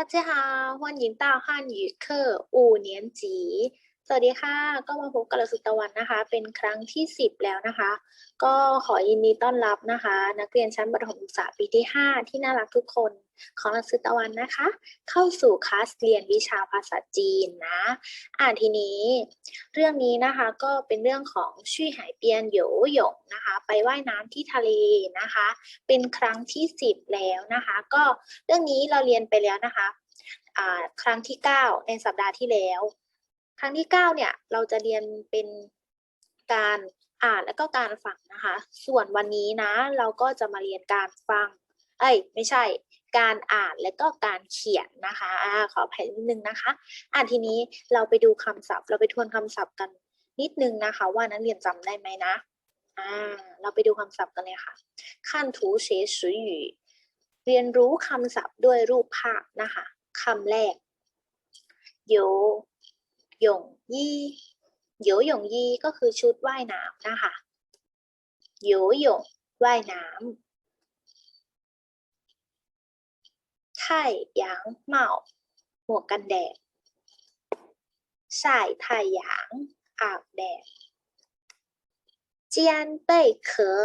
大家好，欢迎到汉语课五年级。 สวัสดีค่ะ ก็มาพบกับเราสุตะวันนะคะ เป็นครั้งที่ 10 แล้วนะคะ ก็ขอยินดีต้อนรับนะคะ นักเรียนชั้นประถมศึกษาปีที่ 5 ที่น่ารักทุกคนของเราสุตะวันนะคะ เข้าสู่คลาสเรียนวิชาภาษาจีนนะอ่านทีนี้ เรื่องนี้นะคะก็เป็นเรื่องของชื่อหายเปียนโหยหยงนะคะ ไปว่ายน้ำที่ทะเลนะคะ เป็นครั้งที่ 10 แล้วนะคะ ก็เรื่องนี้เราเรียนไปแล้วนะคะครั้งที่ 9 ในสัปดาห์ที่แล้ว ครั้งที่ 9 เนี่ย เราจะเรียนเป็นการอ่านและก็การฟังนะคะ ส่วนวันนี้นะ เราก็จะมาเรียนการฟัง เอ้ย ไม่ใช่ การอ่านและก็การเขียนนะคะอ่าขออภัยนิดนึงนะคะ อ่านทีนี้เราไปดูคำศัพท์ เราไปทวนคำศัพท์กันนิดนึงนะคะ ว่านักเรียนจำได้ไหมนะอ่าเราไปดูคำศัพท์กันเลยค่ะขั้นถูเฉสือหยูเรียนรู้คำศัพท์ด้วยรูปภาพนะคะคำแรกโย หยงยี่หยวหยงยี่ก็คือชุดว่ายน้ำนะคะหยวหยงว่ายน้ำท่หยางเหมาหมวกกันแดดใส่ไท่หยางอาบแดดเจียนเต้เขอ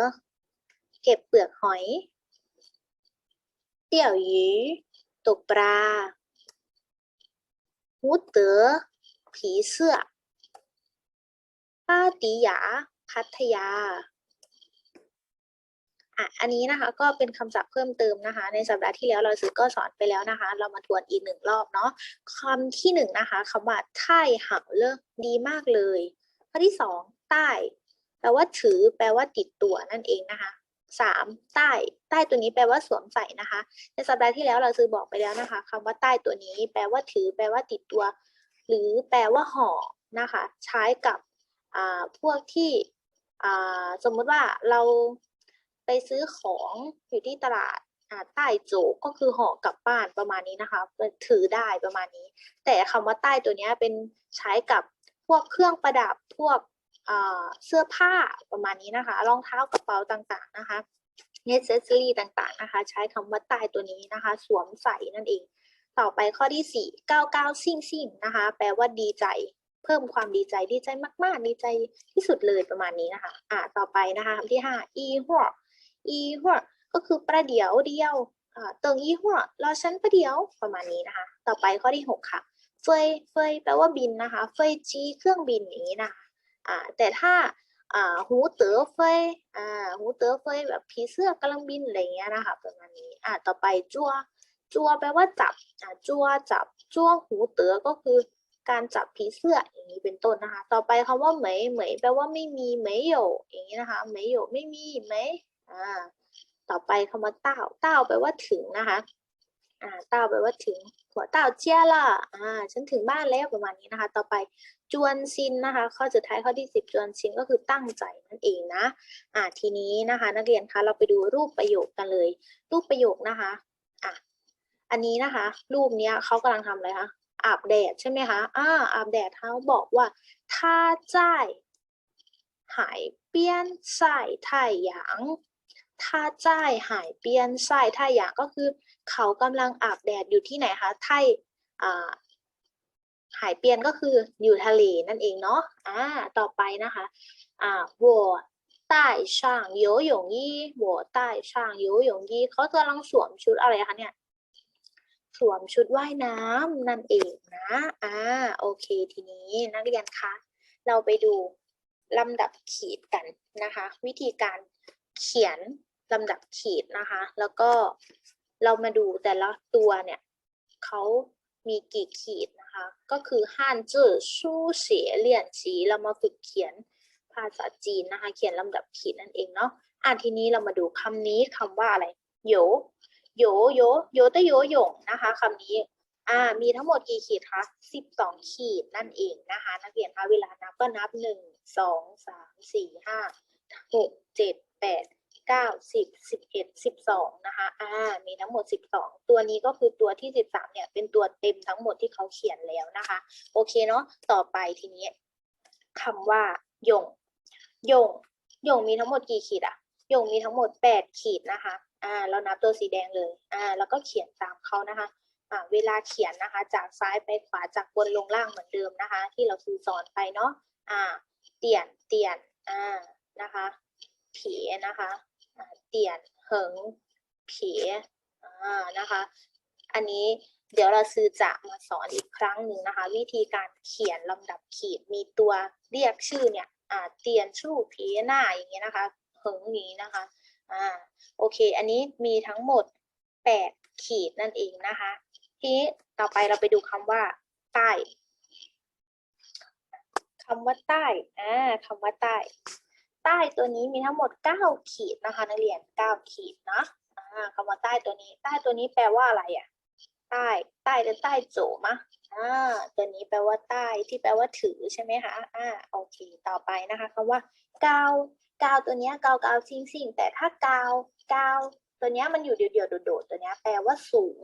เก็บเปลือกหอยเตี่ยวหยีตกปลาหูเต๋อ ผีเสื้อ ป้าติหยา พัทยา อะ อันนี้นะคะก็เป็นคำศัพท์เพิ่มเติมนะคะ ในสัปดาห์ที่แล้วเราซื้อก็สอนไปแล้วนะคะ เรามาทวนอีกหนึ่งรอบเนาะคำที่หนึ่งนะคะคำว่าไท่หักเลิกดีมากเลยข้อที่สองใต้ แปลว่าถือ แปลว่าติดตัวนั่นเองนะคะสามใต้ใต้ตัวนี้แปลว่าสวมใส่นะคะ ในสัปดาห์ที่แล้วเราซื้อบอกไปแล้วนะคะคำว่าใต้ตัวนี้ แปลว่าถือ แปลว่าติดตัว หรือแปลว่าห่อนะคะใช้กับพวกที่สมมติว่าเราไปซื้อของอยู่ที่ตลาดใต้โจกก็คือห่อกลับบ้านประมาณนี้นะคะถือได้ประมาณนี้ แต่คำว่าใต้ตัวนี้เป็นใช้กับพวกเครื่องประดับพวกเสื้อผ้าประมาณนี้นะคะรองเท้ากระเป๋าต่างๆนะคะเนเซซอรี่ต่างๆนะคะ ใช้คำว่าใต้ตัวนี้นะคะ สวมใส่นั่นเอง ต่อไปข้อที่สี่เก้าเก้าซิ่งซิ่งนะคะ แปลว่าดีใจ เพิ่มความดีใจดีใจมากๆ ดีใจที่สุดเลยประมาณนี้นะคะ อ่าต่อไปนะคะคำที่ห้าอีหัวอีหัวก็คือประเดี๋ยวเดียวอ่าเติงอีหัวรอฉันประเดี๋ยวประมาณนี้นะคะ ต่อไปข้อที่หกค่ะเฟยเฟยแปลว่าบินนะคะ เฟยจีเครื่องบินอย่างนี้นะคะอ่าแต่ถ้าอ่าหูเต๋อเฟยอ่าหูเต๋อเฟยแบบผีเสื้อกำลังบินอะไรเงี้ยนะคะประมาณนี้อ่าต่อไปจั่ว จัวแปลว่าจับจัวจับจัวหูเต๋อก็คือการจับผีเสื้ออย่างนี้เป็นต้นนะคะ ต่อไปคำว่าเหมยเหมยแปลว่าไม่มีเหมยโยอย่างนี้นะคะเหมยโยไม่มีเหมยอ่า ต่อไปคำว่าเต้าเต้าแปลว่าถึงนะคะ อ่า เต้าแปลว่าถึง หัวเต้าเจี้ยละอ่า ฉันถึงบ้านแล้วประมาณนี้นะคะ ต่อไปจวนซินนะคะ ข้อสุดท้ายข้อที่สิบจวนซินก็คือตั้งใจนั่นเองนะ อ่า ทีนี้นะคะ นักเรียนคะเราไปดูรูปประโยคกันเลย รูปประโยคนะคะ อ่ะอันนี้นะคะ รูปเนี้ยเขากำลังทำอะไรคะอาบแดดใช่ไหมคะอ่าอาบแดดเขาบอกว่าถ้า在海边晒太阳ถ้า在海边晒太阳ก็คือเขากำลังอาบแดดอยู่ที่ไหนคะไทยอ่าหายเปียนก็คืออยู่ทะเลนั่นเองเนาะ อ่า ต่อไปนะคะ อ่า我带上游泳衣我带上游泳衣เขากำลังสวมชุดอะไรคะเนี่ย สวมชุดว่ายน้ำนั่นเองนะอ่าโอเคทีนี้นักเรียนคะเราไปดูลำดับขีดกันนะคะ วิธีการเขียนลำดับขีดนะคะ แล้วก็เรามาดูแต่ละตัวเนี่ยเขามีกี่ขีดนะคะ ก็คือฮันจื่อชู่เสียเลี่ยนสีเรามาฝึกเขียนภาษาจีนนะคะ เขียนลำดับขีดนั่นเองเนาะอ่าทีนี้เรามาดูคำนี้คำว่าอะไรโย โยโยโยตะโยหยงนะคะคำนี้อ่ามีทั้งหมดกี่ขีดคะสิบสองขีดนั่นเองนะคะนักเรียนคะเวลานับก็นับหนึ่งสองสามสี่ห้าหกเจ็ดแปดเก้าสิบสิบเอ็ดสิบสองนะคะอ่ามีทั้งหมดสิบสองตัวนี้ก็คือตัวที่สิบสามเนี่ยเป็นตัวเต็มทั้งหมดที่เขาเขียนแล้วนะคะ โอเคเนาะต่อไปทีนี้คำว่า ยง ยง ยงมีทั้งหมดกี่ขีดอะ หยงมีทั้งหมดแปดขีดนะคะ อ่า เรานับตัวสีแดงเลย อ่า แล้วก็เขียนตามเขานะคะ อ่า เวลาเขียนนะคะ จากซ้ายไปขวา จากบนลงล่างเหมือนเดิมนะคะ ที่เราคือสอนไปเนาะ อ่า เตียน เตียน อ่า นะคะเผีนะคะ อ่า เตียน เหิงเผีอ่า นะคะ อันนี้เดี๋ยวเราซื้อจะมาสอนอีกครั้งหนึ่งนะคะ วิธีการเขียนลำดับขีดมีตัวเรียกชื่อเนี่ยอ่าเตียนชู่ผีหน้าอย่างเงี้ยนะคะ หิงอย่งนี้นะคะ อ่า โอเค อันนี้มีทั้งหมดแปดขีดนั่นเองนะคะ ทีนี้ต่อไปเราไปดูคำว่า ใต้คำว่าใต้ อ่าคำว่าใต้ ใต้ตัวนี้มีทั้งหมดเก้าขีดนะคะนักเรียนเก้าขีดนะอ่าคำว่าใต้ตัวนี้ ใต้ตัวนี้แปลว่าอะไรอะ ใต้ ใต้หรือใต้โจมะอ่า ตัวนี้แปลว่าใต้ที่แปลว่าถือใช่ไหมคะ อ่า โอเค ต่อไปนะคะคำว่าเกา กาวตัวเนี้ยกาวกาวซิ่งซิ่งแต่ถ้ากาวกาวตัวเนี้ยมันอยู่เดี่ยวๆโดดๆตัวเนี้ยแปลว่าสูง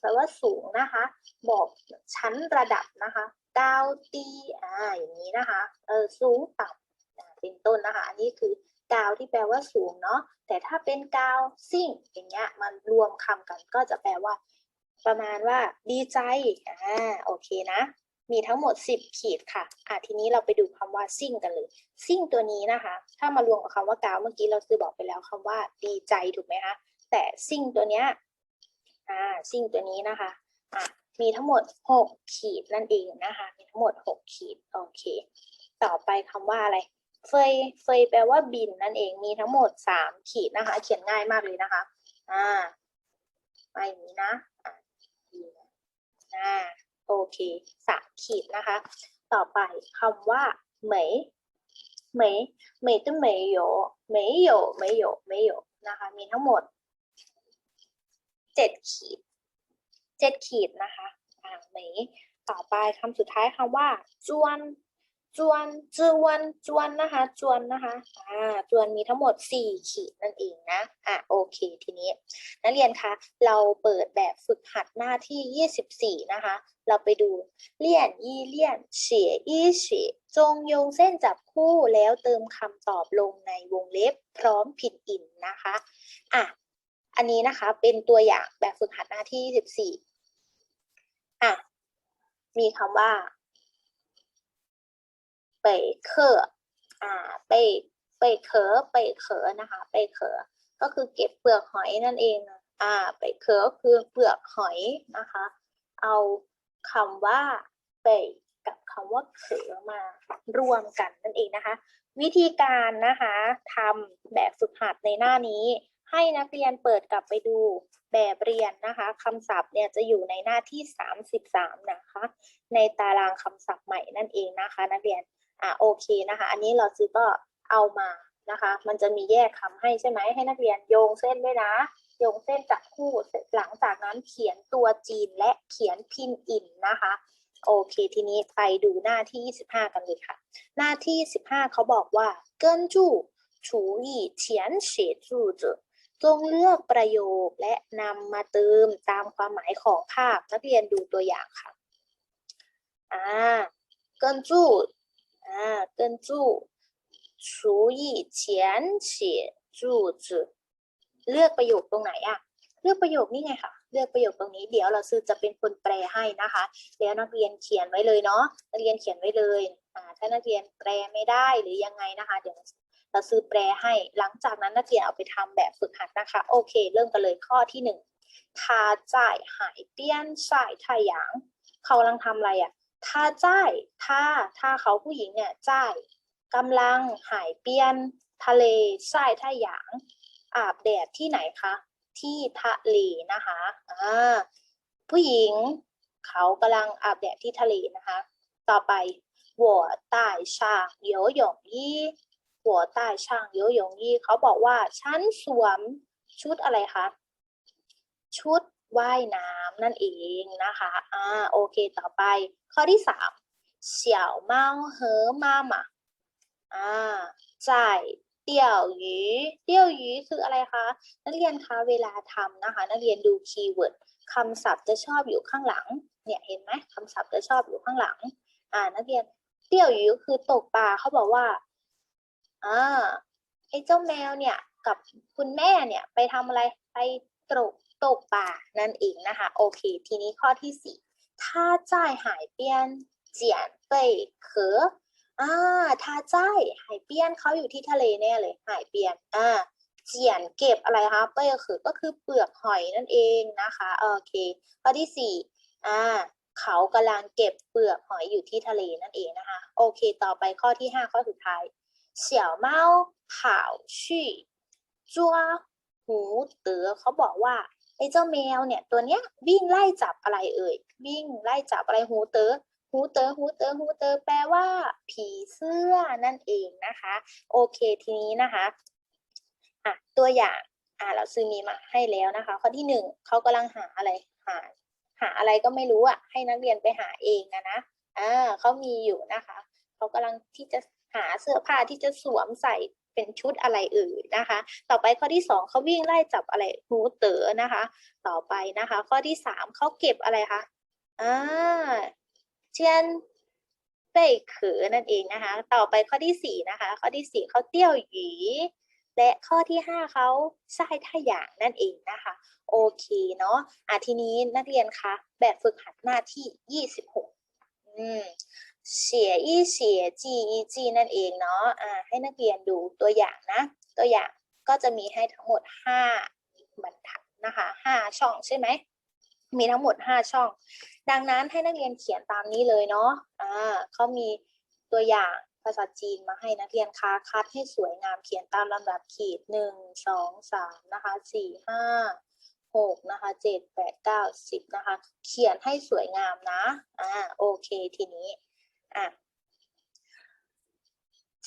แปลว่าสูงนะคะ บอกชั้นระดับนะคะกาวตีอ่าอย่างนี้นะคะเออสูงต่ำเป็นต้นนะคะ อันนี้คือกาวที่แปลว่าสูงเนาะแต่ถ้าเป็นกาวซิ่งอย่างเงี้ยมันรวมคำกันก็จะแปลว่า ประมาณว่าดีใจอ่าโอเคนะ มีทั้งหมด 10 ขีดค่ะอะ ทีนี้เราไปดูคำว่าซิ่งกันเลย ซิ่งตัวนี้นะคะ ถ้ามารวมกับคำว่ากาวเมื่อกี้เราซื้อบอกไปแล้วคำว่าดีใจถูกไหมคะ แต่ซิ่งตัวเนี้ย อ่า ซิ่งตัวนี้นะคะ อะ มีทั้งหมด 6 ขีดนั่นเองนะคะ มีทั้งหมด 6 ขีด โอเค ต่อไปคำว่าอะไร เฟย เฟยแปลว่าบินนั่นเอง มีทั้งหมด 3 ขีดนะคะ เขียนง่ายมากเลยนะคะ อ่ามาอย่างนี้นะ อะดีนะอ่า โอเคสามขีดนะคะ ต่อไปคำว่าเหมยเหมยเหมยต้นเหมยโยเหมยโยเหมยโยเหมยโยนะคะ มีทั้งหมดเจ็ดขีดเจ็ดขีดนะคะอ่าเหมยต่อไปคำสุดท้ายคำว่าจวน จวนจวนจวนนะคะจวนนะคะอ่าจวนมีทั้งหมดสี่ขีดนั่นเองนะอะโอเคทีนี้ นักเรียนคะเราเปิดแบบฝึกหัดหน้าที่ 24 นะคะ เราไปดูเลี่ยนยี่เลี่ยนเฉียยี่เฉียจงโยงเส้นจับคู่แล้วเติมคำตอบลงในวงเล็บพร้อมผิดอินนะคะอะอันนี้นะคะเป็นตัวอย่างแบบฝึกหัดหน้าที่ 24อะมีคำว่า เป่เคออ่าเป่เป่เคอเป่เคอนะคะเป่เคอก็คือเก็บเปลือกหอยนั่นเองนะอ่าไปเคอคือเปลือกหอยนะคะ เอาคำว่าไปกับคำว่าเขอมารวมกันนั่นเองนะคะ วิธีการนะคะทำแบบฝึกหัดในหน้านี้ ให้นักเรียนเปิดกลับไปดูแบบเรียนนะคะคำศัพท์เนี่ยจะอยู่ในหน้าที่ 33 นะคะ ในตารางคำศัพท์ใหม่นั่นเองนะคะ นักเรียน อะโอเคนะคะ อันนี้เราซื้อก็เอามานะคะ มันจะมีแยกคำให้ใช่ไหมให้นักเรียนโยงเส้นด้วยนะโยงเส้นจากคู่หลังจากนั้นเขียนตัวจีนและเขียนพินอินนะคะ โอเค ทีนี้ไปดูหน้าที่ 25 กันเลยค่ะ หน้าที่ 15 เขาบอกว่าเกินจู่ชูอีเฉียนเฉดจูเจจงเลือกประโยคและนำมาเติมตามความหมายของภาพนักเรียนดูตัวอย่างค่ะอ่าเกินจู่ า根据主义填写注者เลือกประโยคตรงไหนอะเลือกประโยคนี่ไงค่ะ เลือกประโยคตรงนี้เดี๋ยวเราซื้อจะเป็นคนแปลให้นะคะ แล้วนักเรียนเขียนไว้เลยเนาะนักเรียนเขียนไว้เลยอ่าถ้านักเรียนแปลไม่ได้หรือยังไงนะคะ เดี๋ยวเราซื้อแปลให้ หลังจากนั้นนักเรียนเอาไปทำแบบฝึกหัดนะคะ โอเค เริ่มกันเลยข้อที่หนึ่งทาจ่ายหายเปี้ยนใส่ทาหยางเขากำลังทำอะไรอะ ถ้าจ่ายถ้าถ้าเขาผู้หญิงเนี่ยจ่ายกำลังหายเปียน ทะเลทรายท่าหยาง อาบแดดที่ไหนคะ ที่ทะเลนะคะอ่าผู้หญิง เขากำลังอาบแดดที่ทะเลนะคะ ต่อไปหัวใต้ช่างเยอหยงยี่หัวใต้ช่างเยอหยงยี่เขาบอกว่าฉันสวมชุดอะไรคะ ชุด ว่ายน้ำนั่นเองนะคะอ่าโอเคต่อไป ข้อที่สาม小猫和妈妈อ่าจ่ายเตี่ยวหยีเตี่ยวหยีคืออะไรคะ นักเรียนคะเวลาทำนะคะ นักเรียนดูคีย์เวิร์ดคำศัพท์จะชอบอยู่ข้างหลัง เนี่ยเห็นไหมคำศัพท์จะชอบอยู่ข้างหลัง อ่า นักเรียนเตี่ยวหยีก็คือตกปลาเขาบอกว่า อ่าไอ้เจ้าแมวเนี่ย กับคุณแม่เนี่ย ไปทำอะไรไปตก ต ตกป่านั่นเองนะคะ โอเค ทีนี้ข้อที่สี่他在海边捡贝壳อ่า他在海边เขาอยู่ที่ทะเลแน่เลย海边อ่าเจียนเก็บอะไรคะเป้คือก็คือเปลือกหอยนั่นเองนะคะ โอเค ข้อที่สี่อ่า เขากำลังเก็บเปลือกหอยอยู่ที่ทะเลนั่นเองนะคะ โอเค ต่อไปข้อที่ห้าข้อสุดท้ายเสี่ยวเมา跑去抓หูเต๋อเขาบอกว่า ไอ้เจ้าแมวเนี่ยตัวเนี้ยวิ่งไล่จับอะไรเอ่ยวิ่งไล่จับอะไรหูเต๋อหูเต๋อหูเต๋อหูเต๋อแปลว่า ผีเสื้อนั่นเองนะคะ โอเคทีนี้นะคะอะตัวอย่างอะเราซื้อมีมาให้แล้วนะคะ ข้อที่หนึ่งเขากำลังหาอะไรหา หาอะไรก็ไม่รู้อะให้นักเรียนไปหาเองนะนะอ่าเขามีอยู่นะคะเขากำลังที่จะหาเสื้อผ้าที่จะสวมใส่ เป็นชุดอะไรเอ่ยนะคะ ต่อไปข้อที่สองเขาวิ่งไล่จับอะไรหูเต๋อนะคะ ต่อไปนะคะ ข้อที่สามเขาเก็บอะไรคะอ่าเชียนเป้เขือนั่นเองนะคะ ต่อไปข้อที่สี่นะคะ ข้อที่สี่เขาเตี้ยวหยีและข้อที่ห้าเขาไส้ท่าหยางนั่นเองนะคะ โอเคเนาะอะทีนี้นักเรียนคะแบบฝึกหัดหน้าที่ยี่สิบหกอืม เสียอีเสียจีอีจีนั่นเองเนาะอ่าให้นักเรียนดูตัวอย่างนะ ตัวอย่างก็จะมีให้ทั้งหมดห้าบรรทัดนะคะห้าช่องใช่ไหมมีทั้งหมดห้าช่อง ดังนั้นให้นักเรียนเขียนตามนี้เลยเนาะอ่าเขามีตัวอย่างภาษาจีนมาให้นักเรียนคะคัดให้สวยงามเขียนตามลำดับขีดหนึ่งสองสามนะคะสี่ห้าหกนะคะเจ็ดแปดเก้าสิบนะคะ เขียนให้สวยงามนะ อ่า โอเค ทีนี้ อะ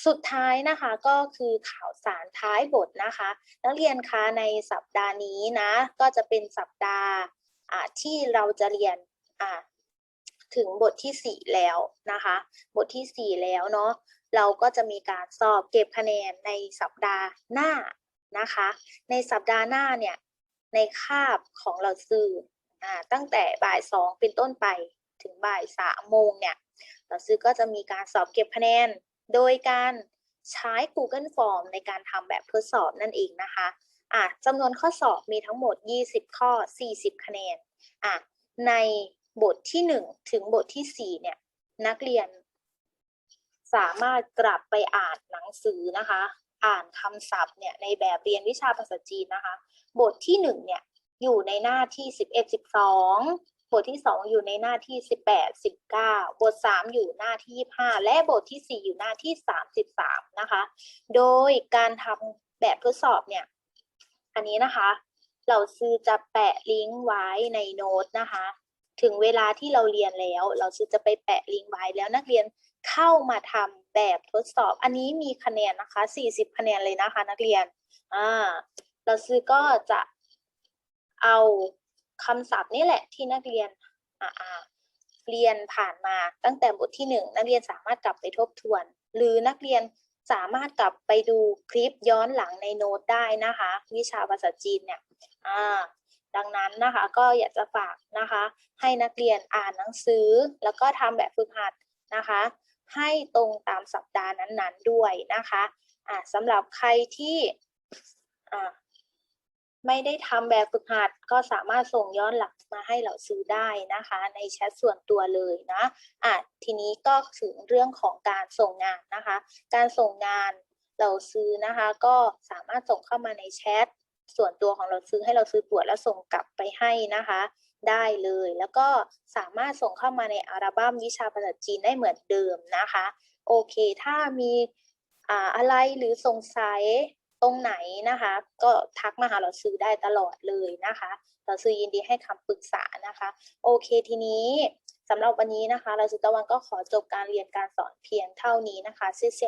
สุดท้ายนะคะก็คือข่าวสารท้ายบทนะคะ นักเรียนคะในสัปดาห์นี้นะ ก็จะเป็นสัปดาห์ที่เราจะเรียนถึงบทที่สี่แล้วนะคะ บทที่สี่แล้วเนาะเราก็จะมีการสอบเก็บคะแนนในสัปดาห์หน้านะคะ ในสัปดาห์หน้าเนี่ยในคาบของเราซื้ออตั้งแต่บ่ายสองเป็นต้นไปถึงบ่ายสามโมงเนี่ย เราซื้อก็จะมีการสอบเก็บคะแนน โดยการใช้ Google Form ในการทำแบบทดสอบนั่นเองนะคะอะจำนวนข้อสอบมีทั้งหมด 20 ข้อ 40 คะแนนอะในบทที่ 1 ถึงบทที่ 4 เนี่ย นักเรียน สามารถกลับไปอ่านหนังสือนะคะ อ่านคำศัพท์เนี่ยในแบบเรียนวิชาภาษาจีนนะคะ บทที่หนึ่งเนี่ย อยู่ในหน้าที่สิบเอ็ดสิ บทที่สองอยู่ในหน้าที่สิบแปดสิบเก้าบทสามอยู่หน้าที่ยี่ห้าและบทที่สี่อยู่หน้าที่สามสิบสามนะคะ โดยการทำแบบทดสอบเนี่ย อันนี้นะคะ เราซื้อจะแปะลิงก์ไว้ในโน้ตนะคะ ถึงเวลาที่เราเรียนแล้ว เราซื้อจะไปแปะลิงก์ไว้แล้วนักเรียนเข้ามาทำแบบทดสอบ อันนี้มีคะแนนนะคะ 40 คะแนนเลยนะคะ นักเรียน อ่า เราซื้อก็จะเอา คำศัพท์นี่แหละที่นักเรียนเรียนผ่านมาตั้งแต่บทที่หนึ่งนักเรียนสามารถกลับไปทบทวน หรือนักเรียนสามารถกลับไปดูคลิปย้อนหลังในโน้ตได้นะคะ วิชาภาษาจีนเนี่ยดังนั้นนะคะก็อยากจะฝากนะคะ ให้นักเรียนอ่านหนังสือ แล้วก็ทำแบบฝึกหัดนะคะ ให้ตรงตามสัปดาห์นั้นๆด้วยนะคะอ่าสำหรับใครที่ ไม่ได้ทำแบบฝึกหัดก็สามารถส่งย้อนหลังมาให้เราซื้อได้นะคะ ในแชทส่วนตัวเลยนะอะทีนี้ก็ถึงเรื่องของการส่งงานนะคะ การส่งงานเราซื้อนะคะ ก็สามารถส่งเข้ามาในแชทส่วนตัวของเราซื้อให้เราซื้อตรวจแล้วส่งกลับไปให้นะคะ ได้เลย แล้วก็สามารถส่งเข้ามาในอัลบั้มวิชาภาษาจีนได้เหมือนเดิมนะคะ โอเค ถ้ามีอ่าอะไรหรือสงสัย ตรงไหนนะคะ ก็ทักมาหาเราซื้อได้ตลอดเลยนะคะเราซื้อยินดีให้คำปรึกษานะคะ โอเคทีนี้สำหรับวันนี้นะคะ เราสุตะวันก็ขอจบการเรียนการสอนเพียงเท่านี้นะคะเซีย